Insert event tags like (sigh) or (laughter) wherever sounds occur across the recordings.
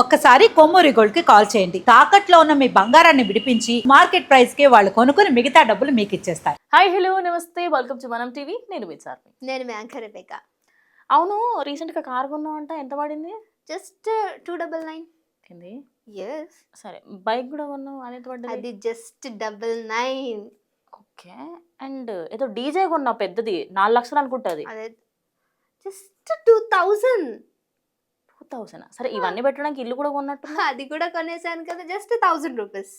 ఒక్కసారి కొమ్మూరి గోల్డ్కి కాల్ చేయండి. తాకట్లో ఉన్న మీ బంగారాన్ని విడిపించి మార్కెట్ ప్రైస్కి వాళ్ళు కొనుక్కుని మిగతా డబ్బులు మీకు ఇచ్చేస్తారు. హాయ్ హలో నమస్తే. వెల్కమ్ టు మనం టీవీ. నేను మీ సార్ని నేను మ్యాంకర్ రేఖ అవును రీసెంట్గా కార్ కొన్నావంట. ఎంత పడింది? Just two double nine. ఏంది? ఎస్ సరే బైక్ కూడా కొన్నావు ఎంత పడ్డది? అది just double nine. Okay. And ఏదో డీజే కొన్నావు పెద్దది. నాలుగు లక్షలు అనుకుంటుంది. అదే జస్ట్ టూ థౌజండ్ థౌసండ్? సరే ఇవన్నీ పెట్టడానికి ఇల్లు కూడా కొన్నట్టు అది కూడా కొనేసాను కదా జస్ట్ థౌజండ్ రూపీస్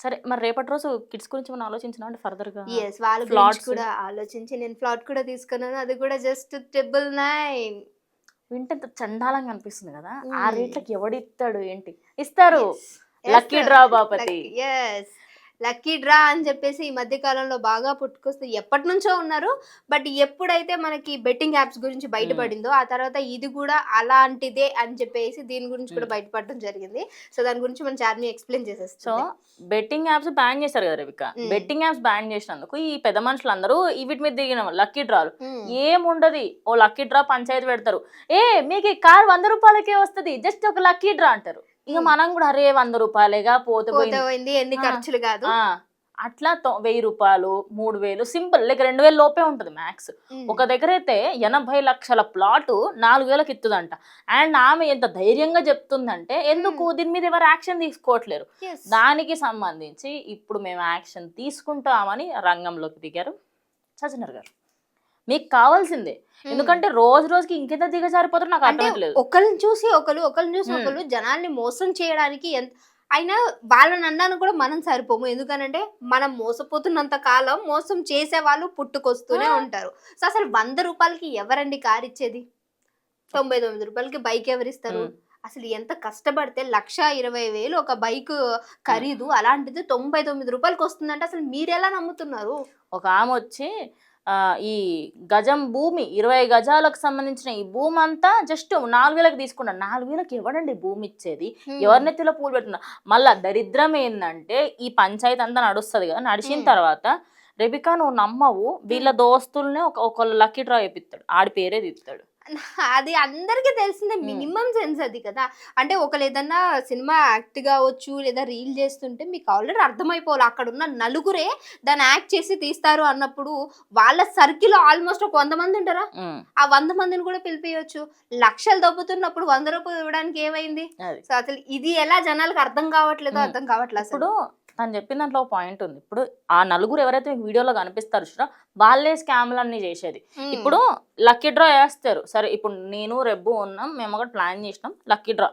సరే మరి రేపటి రోజు కిడ్స్ గురించి మనం ఆలోచించిన అంటే ఫర్దర్గా? ఎస్ వాళ్ళ. గురించి కూడా ఆలోచించి నేను ప్లాట్ కూడా తీసుకున్నాను అది కూడా జస్ట్ ట్రిపుల్ నైన్ వింటే చండాలంగా అనిపిస్తుంది కదా ఆ Hmm. రేట్లకి ఎవడిస్తాడు ఏంటి? ఇస్తారు. Lucky draw బాపతి. ఎస్ లక్కీ డ్రా అని చెప్పేసి ఈ మధ్య కాలంలో బాగా పుట్టుకొస్తుంది ఎప్పటి నుంచో ఉన్నారు. బట్ ఎప్పుడైతే మనకి బెట్టింగ్ యాప్స్ గురించి బయటపడిందో ఆ తర్వాత ఇది కూడా అలాంటిదే అని చెప్పేసి దీని గురించి కూడా Hmm. బయటపడడం జరిగింది. సో దాని గురించి మన చార్మి ఎక్స్ప్లెయిన్ సో చేసేస్తాం బెట్టింగ్ యాప్స్ బ్యాన్ చేశారు కదా Ravika Hmm. Betting apps ban చేసినందుకు ఈ పెద్ద మనుషులు అందరూ ఈ వీటి మీద దిగిన లక్కీ డ్రాలు. Hmm. ఏముండదు? ఓ లక్కీ డ్రా పంచాయతీ పెడతారు. ఏ మీకు ఈ కార్ వంద రూపాయలకే వస్తది. జస్ట్ ఒక లక్కీ డ్రా అంటారు. ఇక. మనం కూడా అరే వంద రూపాయలేగా పోతే పోయింది ఎన్ని. ఖర్చులు కాదు అట్లా వెయ్యి రూపాయలు మూడు వేలు సింపుల్ లేక రెండు వేలు లోపే ఉంటుంది మ్యాక్స్. ఒక దగ్గర అయితే ఎనభై లక్షల ప్లాట్ నాలుగు వేలకు ఇస్తుందంట అండ్ ఆమె ఎంత ధైర్యంగా చెప్తుందంటే ఎందుకు దీని మీద ఎవరు యాక్షన్ తీసుకోవట్లేరు. దానికి సంబంధించి ఇప్పుడు మేము యాక్షన్ తీసుకుంటామని రంగంలోకి దిగారు సజ్జనర్ గారు మీకు కావాల్సిందే. ఎందుకంటే రోజు రోజుకి ఇంకెంత దిగజారిపోతారో నాకు అంటే అర్థమవుతలేదు ఒకరిని చూసి ఒకరు ఒకరిని చూసి. ఒకరు జనాల్ని మోసం చేయడానికి ఎంత అయినా వాళ్ళని అన్నాను కూడా మనం సరిపోము ఎందుకనంటే మనం మోసపోతున్నంత కాలం మోసం చేసే వాళ్ళు పుట్టుకొస్తూనే. ఉంటారు సో అసలు వంద రూపాయలకి ఎవరండి కార్ ఇచ్చేది తొంభై తొమ్మిది రూపాయలకి బైక్ ఎవరిస్తారు. అసలు ఎంత కష్టపడితే లక్ష ఇరవై వేలు ఒక బైక్ ఖరీదు అలాంటిది తొంభై తొమ్మిది రూపాయలకి వస్తుందంటే అసలు మీరు ఎలా నమ్ముతున్నారు ఒక ఆమె వచ్చి ఈ గజం భూమి ఇరవై గజాలకు సంబంధించిన ఈ భూమి అంతా జస్ట్ నాలుగు వేలకు తీసుకున్నాడు నాలుగు వేలకు ఎవడండి భూమి ఇచ్చేది ఎవరి నెత్తిలో పూలు పెట్టుకున్నా మళ్ళా దరిద్రం ఏంటంటే ఈ పంచాయతీ అంతా నడుస్తుంది కదా నడిచిన. తర్వాత రెబికా నువ్వు నమ్మవు వీళ్ళ దోస్తుల్నే ఒక ఒకళ్ళు లక్కీ డ్రా ఇప్పిస్తాడు ఆడి పేరే తీస్తాడు అది అందరికీ తెలిసిందే. మినిమం సెన్స్ అది కదా. అంటే ఒకరు ఏదన్నా సినిమా యాక్ట్ కావచ్చు లేదా రీల్ చేస్తుంటే మీకు ఆల్రెడీ అర్థమైపోవాలి. అక్కడ ఉన్న నలుగురే దాన్ని యాక్ట్ చేసి తీస్తారు అన్నప్పుడు వాళ్ళ సర్కిల్ ఆల్మోస్ట్ ఒక వంద మంది ఉంటారా? ఆ వంద మందిని కూడా పిలిపియొచ్చు. లక్షలు దొబ్బుతున్నప్పుడు వంద రూపాయలు ఇవ్వడానికి ఏమైంది? సో అసలు ఇది ఎలా జనాలకు అర్థం కావట్లేదో. అర్థం కావట్లేదు అసలు? ఇప్పుడు తను చెప్పిన దాంట్లో పాయింట్ ఉంది. ఇప్పుడు ఆ నలుగురు ఎవరైతే మీకు వీడియోలో కనిపిస్తారు చూడ వాళ్ళే స్కామ్లు అన్ని చేసేది. ఇప్పుడు లక్కీ డ్రా వేస్తారు సరే ఇప్పుడు నేను రెబ్బు ఉన్నాం మేము ఒకటి ప్లాన్ చేసినాం. లక్కీ డ్రా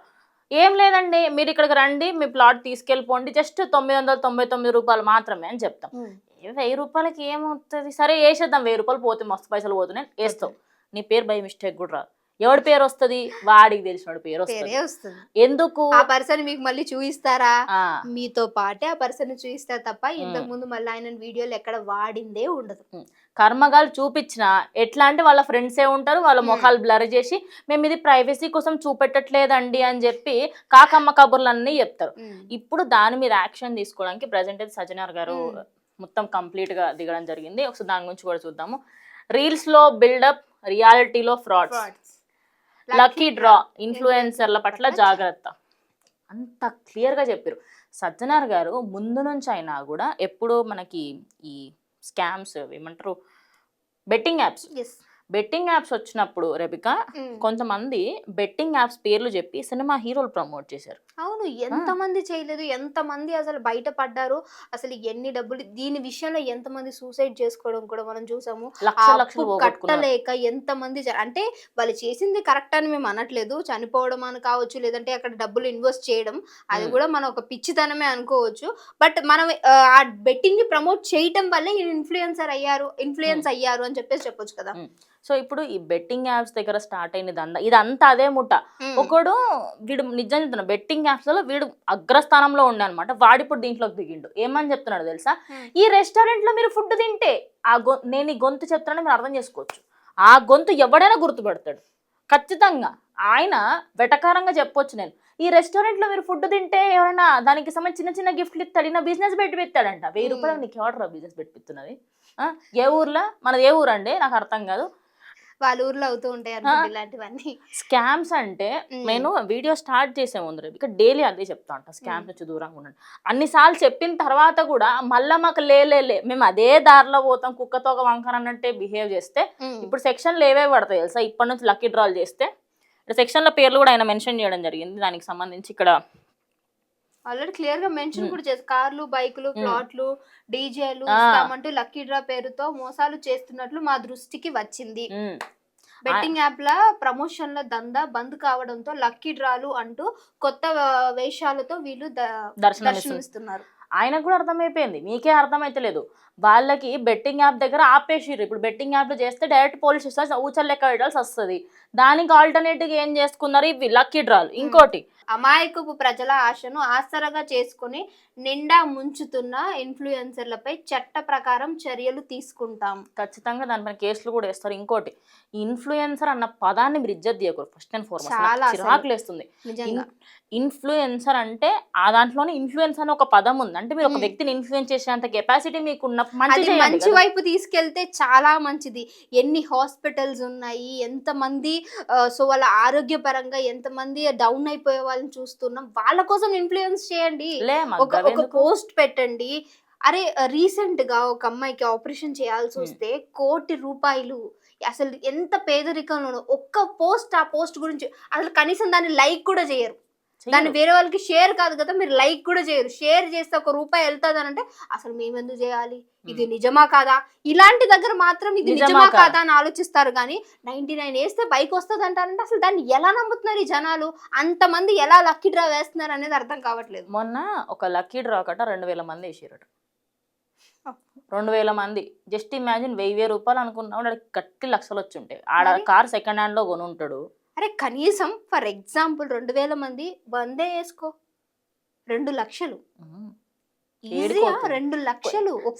ఏం లేదండి మీరు ఇక్కడికి రండి మీ ప్లాట్ తీసుకెళ్ళిపోండి జస్ట్ తొమ్మిది వందల తొంభై తొమ్మిది రూపాయలు మాత్రమే అని చెప్తాం. వెయ్యి రూపాయలకి ఏమవుతుంది? సరే వేసేద్దాం వెయ్యి రూపాయలు పోతే మస్తు పైసలు పోతున్నాయి వేస్తాం నీ పేరు బై మిస్టేక్ కూడా రాదు. ఎవడి పేరు వస్తుంది? వాడికి తెలిసినోడి పేరు పేరే వస్తుంది. ఎందుకు? ఆ పర్సన్ మీకు మళ్ళీ చూయిస్తారా? ఆ, మీతో పాటే ఆ పర్సన్ చూయిస్తారు తప్ప ఇంతకు ముందు మళ్ళీ ఆయన వీడియోలు ఎక్కడ వాడిందే ఉండదు. కర్మగాలు చూపించిన ఎట్లా అంటే వాళ్ళ ఫ్రెండ్సే ఉంటారు వాళ్ళ. ముఖాలు బ్లర్ చేసి మేము ఇది ప్రైవసీ కోసం చూపెట్టట్లేదండి అని చెప్పి కాకమ్మ కబుర్లన్నీ చెప్తారు. ఇప్పుడు దాని మీద యాక్షన్ తీసుకోవడానికి ప్రజెంట్ అయితే సజ్జనార్ గారు. మొత్తం కంప్లీట్గా దిగడం జరిగింది. ఒకసారి దాని గురించి కూడా చూద్దాము. రీల్స్లో బిల్డప్ రియాలిటీలో ఫ్రాడ్స్. లక్కీ డ్రా ఇన్ఫ్లుయెన్సర్ల పట్ల జాగ్రత్త. అంత క్లియర్గా చెప్పారు సజ్జనార్ గారు ముందు నుంచి అయినా కూడా ఎప్పుడూ మనకి ఈ స్కామ్స్ ఏమంటారు బెట్టింగ్ యాప్స్ బెట్టింగ్ యాప్స్ వచ్చినప్పుడు రెబిక కొంతమంది బెట్టింగ్ యాప్స్ పేర్లు చెప్పి సినిమా హీరోలు ప్రమోట్ చేశారు. అవును ఎంతమంది చేయలేదు ఎంతమంది అసలు బయటపడ్డారు అసలు ఎన్ని డబ్బులు దీని విషయంలో ఎంతమంది సూసైడ్ చేసుకోవడం కూడా మనం చూసాము. కట్టలేక ఎంతమంది అంటే వాళ్ళు చేసింది కరెక్ట్ అని మేము అనట్లేదు చనిపోవడం అని కావచ్చు లేదంటే అక్కడ డబ్బులు ఇన్వెస్ట్ చేయడం అది. కూడా మనం ఒక పిచ్చితనమే అనుకోవచ్చు. బట్ మనం ఆ, ఆ బెట్టింగ్ని ప్రమోట్ చేయటం వల్లే ఇన్ఫ్లుయెన్సర్ అయ్యారు ఇన్ఫ్లుయెన్స్ అయ్యారు అని చెప్పేసి చెప్పొచ్చు కదా. సో ఇప్పుడు ఈ బెట్టింగ్ యాప్స్ దగ్గర స్టార్ట్ అయిన దందా ఇదంతా అదే ముఠ. ఒకడు వీడు నిజం చెప్తున్నా బెట్టింగ్ యాప్స్లో వీడు అగ్రస్థానంలో ఉండే అనమాట వాడు ఇప్పుడు దీంట్లోకి దిగిండు. ఏమని చెప్తున్నాడు తెలుసా. ఈ రెస్టారెంట్లో మీరు ఫుడ్ తింటే ఆ గొ నేను ఈ గొంతు చెప్తానని మీరు అర్థం చేసుకోవచ్చు. ఆ గొంతు ఎవడైనా గుర్తుపెడతాడు. ఖచ్చితంగా ఆయన వెటకారంగా చెప్పొచ్చు నేను. ఈ రెస్టారెంట్లో మీరు ఫుడ్ తింటే ఎవరైనా దానికి సంబంధించి చిన్న చిన్న గిఫ్ట్లు ఇస్తాడు ఈయన బిజినెస్ పెట్టి పెట్టాడంట వెయ్యి. రూపాయలు నీకు ఎవడరా బిజినెస్ పెట్టిస్తున్నది ఆ? ఏ ఊర్లో? మనది ఏ ఊరు అండి నాకు అర్థం కాదు. వాళ్ళ ఊర్లో అవుతూ ఉంటాయి అనుకుంటా ఇలాంటివన్నీ. స్కామ్స్ అంటే. నేను వీడియో స్టార్ట్ చేసే ముందు ఇక డైలీ అదే చెప్తా ఉంటా స్కామ్స్ నుంచి దూరంగా ఉండండి. అన్నిసార్లు చెప్పిన తర్వాత కూడా మళ్ళీ మాకు లే లే, లే మేము అదే దారిలో పోతాం కుక్కతో ఒక వంకర అన్నట్టే బిహేవ్ చేస్తే. ఇప్పుడు సెక్షన్లు ఏవే పడతాయి తెలుసా? ఇప్పటి నుంచి లక్కీ డ్రాల్ చేస్తే సెక్షన్ల పేర్లు కూడా ఆయన మెన్షన్ చేయడం జరిగింది. దానికి సంబంధించి ఇక్కడ ఆల్రెడీ క్లియర్గా మెన్షన్. కూడా చేసి కార్లు బైకులు. ప్లాట్లు డీజేలు. ఇస్తామంటూ లక్కీ డ్రా పేరుతో మోసాలు చేస్తున్నట్లు మా దృష్టికి వచ్చింది. బెట్టింగ్ యాప్ల ప్రమోషన్ల దందా బంద్ కావడంతో లక్కీ డ్రాలు అంటూ కొత్త వేషాలతో వీళ్ళు. దర్శనమిస్తున్నారు ఆయనకు కూడా అర్థమైపోయింది మీకే అర్థమైతలేదు వాళ్ళకి బెట్టింగ్ యాప్ దగ్గర ఆపేసిర్రు. ఇప్పుడు బెట్టింగ్ యాప్ చేస్తే డైరెక్ట్ పోలీస్ స్టేషన్ ఊచల్ లెక్క పెట్టాల్సి వస్తుంది. దానికి ఆల్టర్నేటివ్ ఏం చేసుకున్నారు? ఇవి లక్కీ డ్రాల్. ఇంకోటి. అమాయకపు ప్రజల ఆశను ఆసరగా చేసుకుని నిండా ముంచుతున్న ఇన్ఫ్లుయెన్సర్లపై చట్ట ప్రకారం చర్యలు తీసుకుంటాం. ఖచ్చితంగా దానిపైన కేసులు కూడా వేస్తారు. ఇంకోటి ఇన్ఫ్లుయెన్సర్ అన్న పదాన్ని మీరు ఇజ్జత్ చేయకూడదు ఫస్ట్ అండ్ ఫార్మోస్ట్. అసలు. చిరాకులు వేస్తుంది ఇన్ఫ్లుయెన్సర్ అంటే ఆ దాంట్లోనే ఇన్ఫ్లుయెన్స్ అని ఒక పదం ఉంది. అంటే మీరు ఒక. వ్యక్తిని ఇన్ఫ్లుయెన్స్ చేసేంత కెపాసిటీ మీకు ఉన్న మంచి అది మంచి. వైపు తీసుకెళ్తే చాలా మంచిది ఎన్ని హాస్పిటల్స్ ఉన్నాయి ఎంతమంది సో వాళ్ళ ఆరోగ్యపరంగా ఎంతమంది డౌన్ అయిపోయే వాళ్ళని చూస్తున్నాం వాళ్ళ కోసం ఇన్ఫ్లుయెన్స్ చేయండి ఒక? పోస్ట్ పెట్టండి అరే రీసెంట్గా ఒక అమ్మాయికి ఆపరేషన్ చేయాల్సి. వస్తే కోటి రూపాయలు అసలు ఎంత పేదరికంలో ఒక్క పోస్ట్ ఆ పోస్ట్ గురించి అసలు కనీసం దాన్ని లైక్ కూడా చేయరు దాన్ని. వేరే వాళ్ళకి షేర్ కాదు కదా మీరు లైక్ కూడా చేయరు. షేర్ చేస్తే ఒక రూపాయి వెళ్తుంది అని అంటే అసలు మేము ఎందుకు చేయాలి? ఇది నిజమా కాదా? ఇలాంటి దగ్గర మాత్రం ఇది నిజమా కాదా? అని ఆలోచిస్తారు కానీ నైన్టీ నైన్ వేస్తే బైక్ వస్తుంది అంటారంటే అసలు దాన్ని ఎలా నమ్ముతున్నారు ఈ జనాలు? అంతమంది ఎలా లక్కీ డ్రా వేస్తున్నారు అనేది అర్థం కావట్లేదు. మొన్న ఒక లక్కీ డ్రా కట రెండు వేల మంది వేసారట. రెండు వేల మంది. జస్ట్ ఇమాజిన్ వెయ్యి వెయ్యి రూపాయలు అనుకున్నాం వాడికి గట్టి లక్షలు వచ్చి ఉంటాయి ఆడ? కార్ సెకండ్ హ్యాండ్లో కొని ఉంటాడు అరే కనీసం ఫర్ ఎగ్జాంపుల్ రెండు వేల మంది బందే వేసుకో రెండు లక్షలు. ఈజీగా. రెండు లక్షలు ఒక్క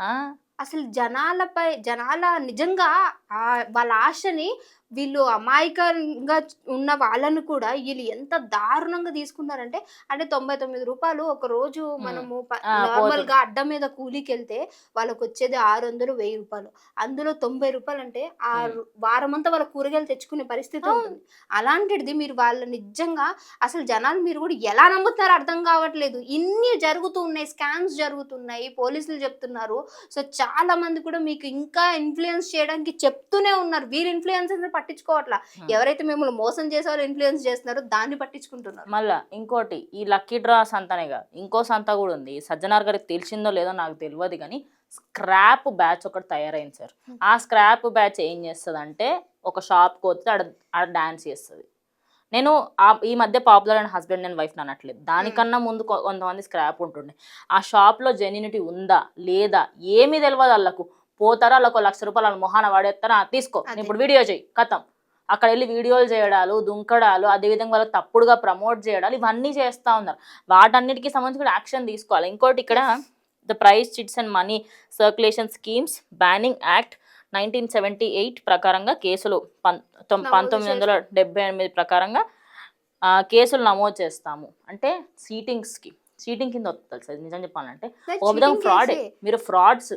ఆ? అసలు జనాలపై జనాల నిజంగా వాళ్ళ ఆశని వీళ్ళు అమాయకంగా ఉన్న వాళ్ళని కూడా వీళ్ళు ఎంత దారుణంగా తీసుకున్నారంటే అంటే తొంభై తొమ్మిది రూపాయలు ఒక రోజు మనము ఆ, నార్మల్గా అడ్డ మీద కూలీకి వెళ్తే వాళ్ళకి వచ్చేది ఆరు వందలు వెయ్యి రూపాయలు. అందులో తొంభై రూపాయలు అంటే ఆ ఉమ్. వారం అంతా వాళ్ళ కూరగాయలు తెచ్చుకునే పరిస్థితి ఉంటుంది. అలాంటిది మీరు వాళ్ళ నిజంగా అసలు జనాలు మీరు కూడా ఎలా నమ్ముతున్నారో అర్థం కావట్లేదు. ఇన్ని జరుగుతూ ఉన్నాయి స్కామ్స్ జరుగుతున్నాయి పోలీసులు చెప్తున్నారు. సో చాలా మంది కూడా మీకు ఇంకా ఇన్ఫ్లుయెన్స్ చేయడానికి చెప్తూనే ఉన్నారు. వీరు ఇన్ఫ్లుయెన్స్ పట్టించుకోవట్లా. ఎవరైతే మిమ్మల్ని మోసం చేసే వాళ్ళు ఇన్ఫ్లుయెన్స్ చేస్తున్నారో దాన్ని పట్టించుకుంటున్నారు. మళ్ళా ఇంకోటి ఈ లక్కీ డ్రా సంతనే కాదు. ఇంకో సంత కూడా ఉంది. సజ్జనార్ గారికి తెలిసిందో లేదో నాకు తెలియదు కానీ స్క్రాప్ బ్యాచ్ ఒకటి తయారైంది సార్. ఆ స్క్రాప్ బ్యాచ్ ఏం చేస్తుంది అంటే ఒక షాప్కి వస్తే ఆడ ఆడ డాన్స్ చేస్తుంది. నేను ఆ- ఈ మధ్య popular and husband and wife అనట్లేదు దానికన్నా ముందు కొంతమంది స్క్రాప్ ఉంటుండే. ఆ షాప్లో జెన్యునిటీ ఉందా? లేదా? ఏమీ తెలియదు వాళ్ళకు. పోతారా? వాళ్ళకు లక్ష రూపాయలు మొహాన వాడేస్తారా? "ఆ, తీసుకో. ఇప్పుడు వీడియో చేయి కథం. అక్కడ వెళ్ళి వీడియోలు చేయడాలు దుంకడాలు అదేవిధంగా వాళ్ళకి తప్పుడుగా ప్రమోట్ చేయడాలు ఇవన్నీ చేస్తూ ఉన్నారు. వాటన్నిటికీ సంబంధించి కూడా యాక్షన్ తీసుకోవాలి. ఇంకోటి ఇక్కడ the prize chits and money circulation schemes banning act nineteen seventy eight ప్రకారంగా కేసులు పంతొమ్మిది వందల డెబ్బై ఎనిమిది ప్రకారంగా కేసులు నమోదు చేస్తాము. అంటే సీటింగ్స్కి సీటింగ్ కింద వస్తుంది నిజం చెప్పాలంటే. ఓ విధంగా ఫ్రాడ్. మీరు ఫ్రాడ్స్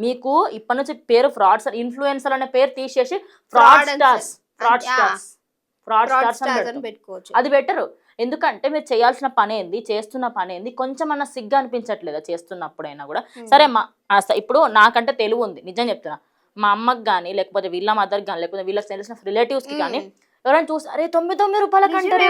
మీకు ఇప్పటి నుంచి పేరు ఫ్రాడ్స్ ఇన్ఫ్లుయెన్సర్ అనే పేరు తీసేసి fraud stars fraud. Stars fraud stars అని పెట్టుకోవచ్చు. అది బెటర్. ఎందుకంటే మీరు చేయాల్సిన పని ఏంది? చేస్తున్న పని ఏంది? కొంచెం అన్న సిగ్గు అనిపించట్లేదా చేస్తున్నప్పుడైనా కూడా? Hmm. సరే మా ఇప్పుడు నాకంటే తెలివి ఉంది. నిజం చెప్తున్నా. మా అమ్మకి కానీ లేకపోతే వీళ్ళ మదర్కి కానీ లేకపోతే వీళ్ళకి తెలిసిన రిలేటివ్స్కి కానీ మ్మ్. ఎవరైనా చూసి అరే తొమ్మిది తొమ్మిది రూపాయల కంటే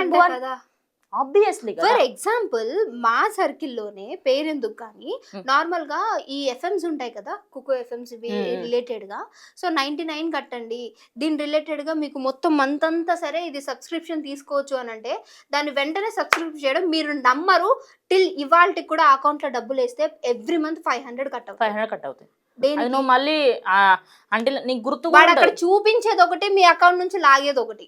ఆబ్వియస్లీ ఫర్ ఎగ్జాంపుల్ మా సర్కిల్లోనే పేరెందుకు కానీ. నార్మల్గా ఈ ఎఫ్ఎంస్ ఉంటాయి కదా కుకో ఎఫ్ఎంస్ Hmm. రిలేటెడ్గా సో నైన్టీ నైన్ కట్టండి. దీని రిలేటెడ్గా మీకు మొత్తం మంత్ అంతా సరే ఇది సబ్స్క్రిప్షన్ తీసుకోవచ్చు అని అంటే దాన్ని వెంటనే సబ్స్క్రిప్షన్ చేయడం మీరు నమ్మరు. టిల్ ఇవాళకి కూడా అకౌంట్లో డబ్బులు వేస్తే every month five hundred cut five hundred cut దేనికి? నువ్వు మళ్ళీ అంటే నీకు గుర్తు అక్కడ చూపించేది ఒకటి మీ అకౌంట్ నుంచి లాగేది ఒకటి.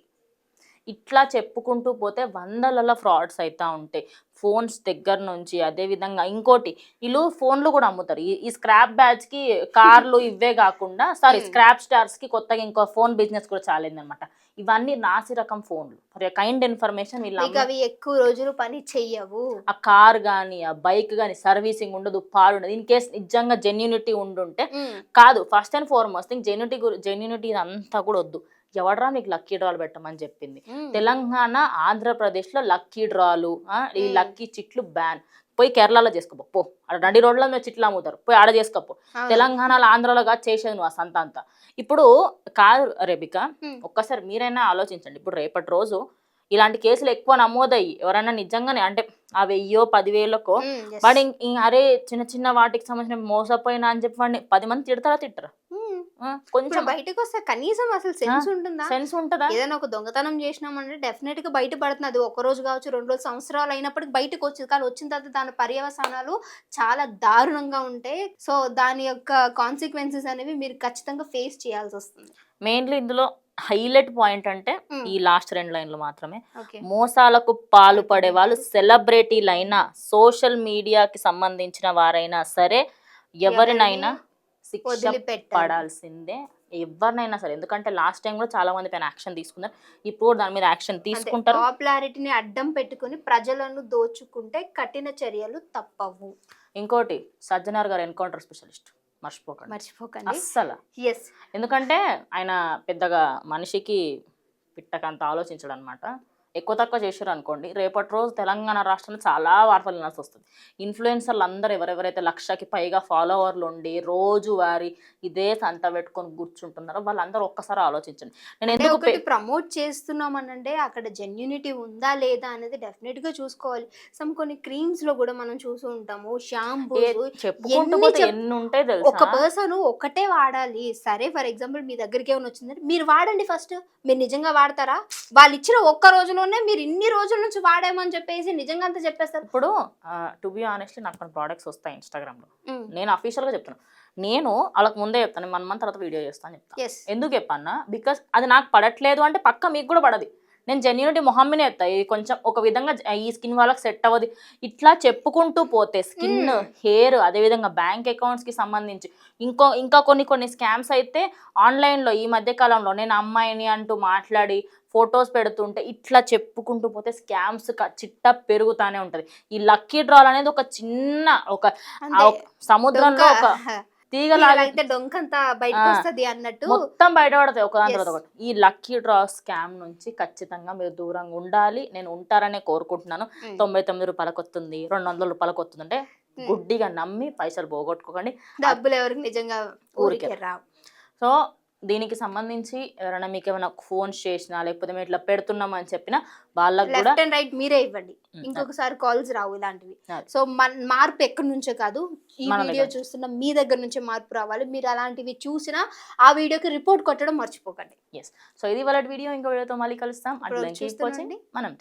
ఇట్లా చెప్పుకుంటూ పోతే వందలలో ఫ్రాడ్స్ అవుతా ఉంటాయి. ఫోన్స్ దగ్గర నుంచి అదే విధంగా ఇంకోటి వీళ్ళు ఫోన్లు కూడా అమ్ముతారు. ఈ- స్క్రాప్ బ్యాచ్కి కార్లు (laughs) ఇవే కాకుండా సారీ. స్క్రాప్ స్టార్స్కి కొత్తగా ఇంకో ఫోన్ బిజినెస్ కూడా చాలిందనమాట ఇవన్నీ నాసి రకం ఫోన్లు. ఫర్ కైండ్ ఇన్ఫర్మేషన్ అవి ఎక్కువ రోజులు పని చెయ్యవు. ఆ కార్ కానీ ఆ బైక్ కానీ సర్వీసింగ్ ఉండదు పాడు ఉండదు ఇన్ కేస్ నిజంగా జెన్యూనిటీ ఉండుంటే కాదు first and foremost. Think genuinity genuinity ఇదంతా కూడా వద్దు. ఎవడరా మీకు లక్కీ డ్రాలు పెట్టమని చెప్పింది. తెలంగాణ ఆంధ్రప్రదేశ్లో లక్కీ డ్రాలు ఆ, ఈ. లక్కీ చిట్లు బ్యాన్ పోయి కేరళలో చేసుకోపో పో నడి రోడ్ల మీద చిట్లు అమ్ముతారు పోయి ఆడ చేసుకోపో. తెలంగాణలో ఆంధ్రలో కాదు చేసేది నువ్వు ఆ సంత అంతా ఇప్పుడు కాదు రేబిక. ఒక్కసారి మీరైనా ఆలోచించండి ఇప్పుడు రేపటి రోజు ఇలాంటి కేసులు ఎక్కువ నమోదయ్యి ఎవరైనా నిజంగానే అంటే ఆ వెయ్యో పదివేలకో. వాడు అరే చిన్న చిన్న వాటికి సంబంధించిన మోసపోయినా అని చెప్పి వాడిని పది మంది తిడతారా తిట్టరా కొంచెం బయటకు వస్తే కనీసం అసలు సెన్స్ ఉంటుందా? సెన్స్ ఉంటుందా? ఏదైనా ఒక దొంగతనం చేసినామంటే డెఫినెట్గా బయట పడుతుంది అది ఒక రోజు కావచ్చు రెండు రోజు సంవత్సరాలు అయినప్పటికీ బయటకు వచ్చింది కానీ వచ్చిన తర్వాత దాని పర్యవసానాలు చాలా దారుణంగా ఉంటాయి సో దాని యొక్క కాన్సిక్వెన్సెస్ అనేవి మీరు ఖచ్చితంగా ఫేస్ చేయాల్సి వస్తుంది. మెయిన్లీ ఇందులో హైలైట్ పాయింట్ అంటే. ఈ లాస్ట్ రెండు లైన్లు మాత్రమే. మోసాలకు పాల్పడే వాళ్ళు సెలబ్రిటీలైనా సోషల్ మీడియాకి సంబంధించిన వారైనా సరే ఎవరినైనా శిక్ష పడాల్సిందే ఎవరినైనా సరే. ఎందుకంటే లాస్ట్ టైం కూడా చాలా మంది పైన యాక్షన్ తీసుకున్నారు. ఇప్పుడు దాని మీద యాక్షన్ తీసుకుంటారు. పాపులారిటీని అడ్డం పెట్టుకుని ప్రజలను దోచుకుంటే కఠిన చర్యలు తప్పవు. ఇంకోటి సజ్జనార్ గారు ఎన్కౌంటర్ స్పెషలిస్ట్. మర్చిపోకండి. మర్చిపోకండి. అస్సలు. ఎస్ ఎందుకంటే ఆయన పెద్దగా మనిషికి పిట్టకంత ఆలోచించడు అనమాట ఎక్కువ తక్కువ చేశారు అనుకోండి రేపటి రోజు తెలంగాణ రాష్ట్రంలో చాలా వార్తలు వినాల్సి వస్తుంది. ఇన్ఫ్లుయెన్సర్లు అందరూ ఎవరెవరైతే లక్షకి పైగా ఫాలోవర్లు ఉండి రోజు వారి ఇదే సంత పెట్టుకొని కూర్చుంటున్నారో వాళ్ళందరూ ఒక్కసారి ఆలోచించండి. నేను ఎందుకు ప్రమోట్ చేస్తున్నాం అంటే అక్కడ జెన్యూనిటీ ఉందా లేదా అనేది డెఫినెట్గా చూసుకోవాలి. సమ్ కొన్ని క్రీమ్స్లో కూడా మనం చూస్తూ ఉంటాము షాంపూస్ చెప్పుకుంటూ ఎన్ని ఉంటాయి ఒక పర్సన్ ఒకటే వాడాలి. సరే ఫర్ ఎగ్జాంపుల్ మీ దగ్గరికి ఏమైనా వచ్చిందంటే మీరు వాడండి ఫస్ట్. మీరు నిజంగా వాడతారా? వాళ్ళు ఇచ్చిన ఒక్క రోజులోనే మీరు ఇన్ని రోజుల నుంచి వాడామని చెప్పేసి నిజంగా అంతా చెప్పేస్తారు. ఇప్పుడు టు బి ఆనెస్ట్లీ నాకు కొన్ని ప్రోడక్ట్స్ వస్తాయి ఇన్స్టాగ్రామ్లో నేను అఫీషియల్గా చెప్తాను నేను వాళ్ళకి ముందే చెప్తాను వన్ మంత్ తర్వాత వీడియో చేస్తాను చెప్తాను ఎందుకు చెప్పన్నా? బికాస్ అది నాకు పడట్లేదు అంటే పక్క మీకు కూడా పడది. నేను జెన్యూనిటీ మొహం మీద ఎత్తా ఇది కొంచెం ఒక విధంగా ఈ స్కిన్ వాళ్ళకి సెట్ అవ్వదు. ఇట్లా చెప్పుకుంటూ పోతే స్కిన్. హెయిర్ అదేవిధంగా బ్యాంక్ అకౌంట్స్కి సంబంధించి ఇంకో ఇంకా కొన్ని కొన్ని స్కామ్స్ అయితే ఆన్లైన్లో ఈ మధ్య కాలంలో నేను అమ్మాయిని అంటూ మాట్లాడి ఫొటోస్ పెడుతుంటే ఇట్లా చెప్పుకుంటూ పోతే స్కామ్స్ చిట్ట పెరుగుతానే ఉంటది. ఈ లక్కీ డ్రాల్ అనేది ఒక చిన్న ఒక సముద్రంలో ఒక తీగలాగా అయితే డొంకంతా బయటకు. వస్తది అన్నట్టు మొత్తం బయటపడతాయి ఒకదాని తర్వాత. ఒకటి ఈ లక్కీ డ్రా స్కామ్ నుంచి ఖచ్చితంగా మీరు దూరంగా ఉండాలి నేను ఉంటారనే కోరుకుంటున్నాను తొంభై తొమ్మిది రూపాయలకు వస్తుంది రెండు వందల రూపాయలకు వస్తుంది అంటే. గుడ్డిగా నమ్మి పైసలు పోగొట్టుకోకండి డబ్బులు ఎవరికి నిజంగా. ఊరికే రావు సో దీనికి సంబంధించి ఎవరైనా మీకు ఏమైనా ఫోన్స్ చేసినా లేకపోతే మేము ఇట్లా పెడుతున్నాం అని చెప్పినా వాళ్ళకు కూడా లెఫ్ట్ అండ్ రైట్ మీరే ఇవ్వండి. ఇంకొకసారి కాల్స్ రావు ఇలాంటివి. సో మన మార్పు ఎక్కడి నుంచో కాదు ఈ మన వీడియో. చూస్తున్న మీ దగ్గర నుంచే మార్పు రావాలి. మీరు అలాంటివి చూసినా ఆ వీడియోకి రిపోర్ట్ కొట్టడం మర్చిపోకండి. సో ఇది వాళ్ళ వీడియో. ఇంకో వీడియోతో మళ్ళీ కలుస్తాం. అట్లా. మనం